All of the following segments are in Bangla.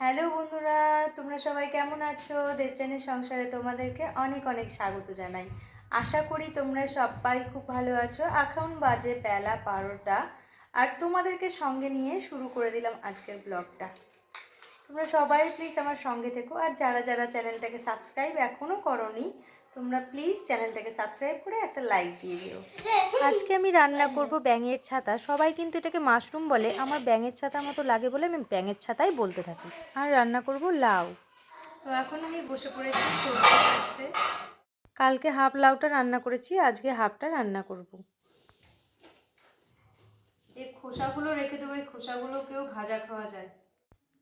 হ্যালো বন্ধুরা, তোমরা সবাই কেমন আছো? দেবচানের সংসারে তোমাদেরকে অনেক অনেক স্বাগত জানাই। আশা করি তোমরা সবাই খুব ভালো আছো। এখন বাজে বেলা বারোটা। আর তোমাদেরকে সঙ্গে নিয়ে শুরু করে দিলাম আজকের ব্লগটা। তোমরা সবাই প্লিজ আমার সঙ্গে থেকো। আর যারা যারা চ্যানেলটাকে সাবস্ক্রাইব এখনও করনি, তোমরা প্লিজ চ্যানেলটাকে সাবস্ক্রাইব করে একটা লাইক দিয়ে দিও। আজকে আমি রান্না করব ব্যাঙের ছাতা। সবাই কিন্তু এটাকে মাশরুম বলে। আমার ব্যাঙের ছাতা মতো লাগে বলে আমি ব্যাঙের ছাতাই বলতে থাকি। আর রান্না করব লাউ। তো এখন আমি বসে পড়েছি কালকে হাফ লাউটা রান্না করেছি, আজকে হাফটা রান্না করব। এই খোসাগুলো রেখে দেবো। এই খোসাগুলোকেও ভাজা খাওয়া যায়।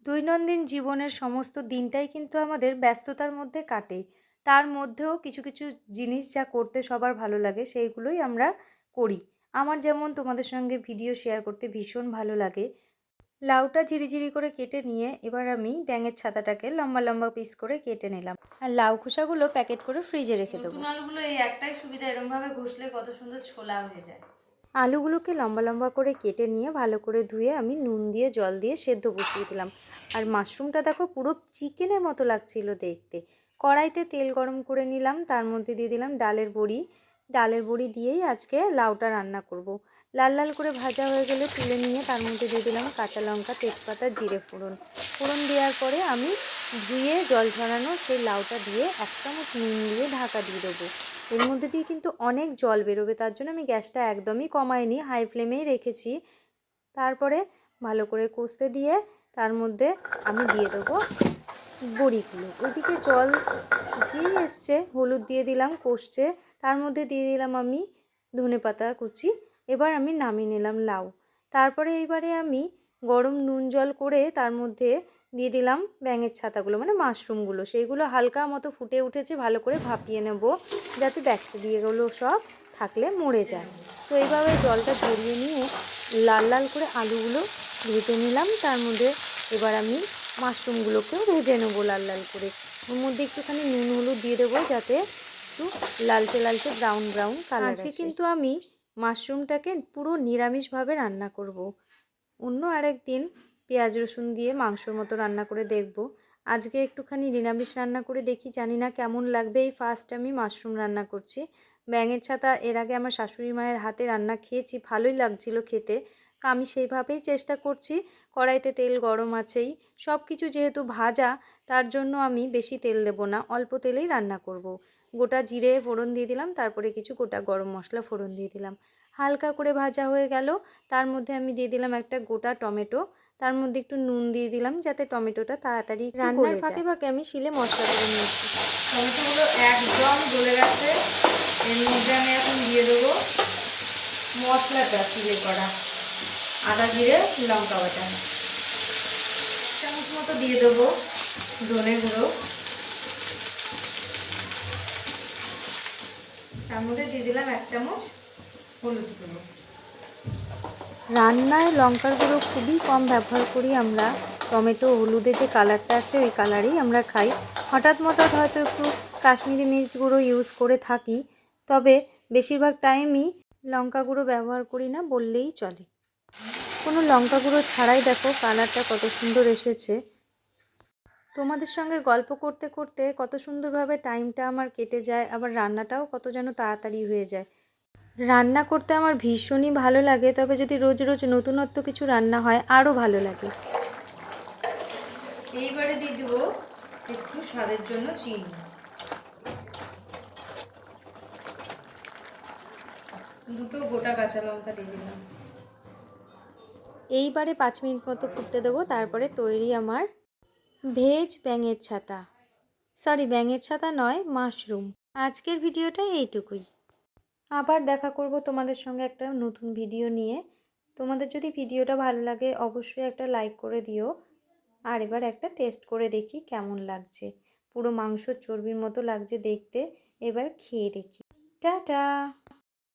দৈনন্দিন জীবনের সমস্ত দিনটাই কিন্তু আমাদের ব্যস্ততার মধ্যে কাটে। তার মধ্যেও কিছু কিছু জিনিস যা করতে সবার ভালো লাগে সেইগুলোই আমরা করি। আমার যেমন তোমাদের সঙ্গে ভিডিও শেয়ার করতে ভীষণ ভালো লাগে। লাউটা ঝিরিঝিরি করে কেটে নিয়ে এবার আমি ব্যাঙের ছাতাটাকে লম্বা লম্বা পিস করে কেটে নিলাম। আর লাউ খোসাগুলো প্যাকেট করে ফ্রিজে রেখে দেবো। আলুগুলো এই একটাই সুবিধা, এরমভাবে ঘষলে কত সুন্দর ছোলা হয়ে যায়। আলুগুলোকে লম্বা লম্বা করে কেটে নিয়ে ভালো করে ধুয়ে আমি নুন দিয়ে, জল দিয়ে সেদ্ধ বসিয়ে দিলাম। আর মাশরুমটা দেখো পুরো চিকেনের মতো লাগছিল দেখতে। কড়াইতে তেল গরম করে নিলাম, তার মধ্যে দিয়ে দিলাম ডালের বড়ি। ডালের বড়ি দিয়েই আজকে লাউটা রান্না করব। লাল লাল করে ভাজা হয়ে গেলে তুলে নিয়ে তার মধ্যে দিয়ে দিলাম কাঁচা লঙ্কা, তেজপাতা, জিরে ফোড়ন। ফোড়ন দেওয়ার পরে আমি ধুয়ে জল ঝরানো সেই লাউটা দিয়ে এক চামচ নুন দিয়ে ঢাকা দিয়ে দেবো। এর মধ্যে দিয়ে কিন্তু অনেক জল বেরোবে, তার জন্য আমি গ্যাসটা একদমই কমাইনি, হাই ফ্লেমেই রেখেছি। তারপরে ভালো করে কষতে দিয়ে তার মধ্যে আমি দিয়ে দেবো বড়িগুলো। ওইদিকে জল শুকিয়ে এসছে, হলুদ দিয়ে দিলাম, কষছে, তার মধ্যে দিয়ে দিলাম আমি ধনে পাতা কুচি, এবার আমি নামিয়ে নিলাম লাউ। তারপরে এইবারে আমি গরম নুন জল করে তার মধ্যে দিয়ে দিলাম ব্যাঙের ছাতাগুলো মানে মাশরুমগুলো। সেইগুলো হালকা মতো ফুটে উঠেছে ভালো করে ভাপিয়ে নেব যাতে ব্যাকটেরিয়াগুলো সব থাকলে মরে যায়। তো এইভাবে জলটা ঝরিয়ে নিয়ে লাল লাল করে আলুগুলো ভেজে নিলাম। তার মধ্যে এবার আমি মাশরুমগুলোকেও ভেজে নেব লাল লাল করে। ওর মধ্যে একটুখানি নুন হলুদ দিয়ে দেবো যাতে একটু লালচে লালচে ব্রাউন ব্রাউন কালার আজকে কিন্তু আমি মাশরুমটাকে পুরো নিরামিষভাবে রান্না করব। অন্য আরেক দিন পেঁয়াজ রসুন দিয়ে মাংসর মতো রান্না করে দেখব। আজকে একটুখানি নিরামিষ রান্না করে দেখি, জানি না কেমন লাগবে। এই ফার্স্ট আমি মাশরুম রান্না করছি। ব্যাঙের ছাতা, এর আগে আমার শাশুড়ি মায়ের হাতে রান্না খেয়েছি, ভালোই লাগছিল খেতে। আমি সেইভাবেই চেষ্টা করছি, কড়াইতে তেল গরম আছেই। সব কিছু যেহেতু ভাজা, তার জন্য আমি বেশি তেল দেব না, অল্প তেলেই রান্না করব। গোটা জিরে ফোড়ন দিয়ে দিলাম, তারপরে কিছু গোটা গরম মশলা ফোড়ন দিয়ে দিলাম। হালকা করে ভাজা হয়ে গেল, তার মধ্যে আমি দিয়ে দিলাম একটা গোটা টমেটো। তার মধ্যে একটু নুন দিয়ে দিলাম যাতে টমেটোটা তাড়াতাড়ি রান্নার ফাঁকে ফাঁকে আমি শিলে মশলা করে নিয়েছি টমেটোগুলো একদম গলে গেছে। এর মধ্যে আমি এখন দিয়ে দেবো মশলাটা চিলে করা। আদা জিরে লঙ্কা বাটা। চামচ মতো দিয়ে দেবো ধনে গুঁড়ো। তার মধ্যে দিয়ে দিলাম এক চামচ হলুদ গুঁড়ো। রান্নায় লঙ্কার গুঁড়ো খুবই কম ব্যবহার করি আমরা। টমেটো, হলুদে যে কালারটা আসে ওই কালারই আমরা খাই। হঠাৎ মঠাৎ হয়তো একটু কাশ্মীরি মির্চ গুঁড়ো ইউজ করে থাকি, তবে বেশিরভাগ টাইমই লঙ্কা গুঁড়ো ব্যবহার করি না বললেই চলে। কোনো লঙ্কা গুঁড়ো ছাড়াই দেখো কালারটা কত সুন্দর এসেছে। তোমাদের সঙ্গে গল্প করতে করতে কত সুন্দরভাবে টাইমটা আমার কেটে যায়, আবার রান্নাটাও কত যেন তাড়াতাড়ি হয়ে যায়। রান্না করতে আমার ভীষণই ভালো লাগে তবে যদি রোজ রোজ নতুনত্ব কিছু রান্না হয় আরও ভালো লাগে। এইবারে দিয়ে দেবো একটু স্বাদের জন্য চিনি। দুটো গোটা কাঁচা লঙ্কা দিয়ে দিলাম। এইবারে পাঁচ মিনিট মতো ফুটতে দেবো তারপরে তৈরি আমার ভেজ ব্যাঙের ছাতা। সরি ব্যাঙের ছাতা নয় মাশরুম। আজকের ভিডিওটা এইটুকুই। আবার দেখা করব তোমাদের সঙ্গে একটা নতুন ভিডিও নিয়ে। তোমাদের যদি ভিডিওটা ভালো লাগে, অবশ্যই একটা লাইক করে দিও। আর এবার একটা টেস্ট করে দেখি কেমন লাগছে। পুরো মাংস চর্বির মতো লাগছে দেখতে। এবার খেয়ে দেখি। টাটা!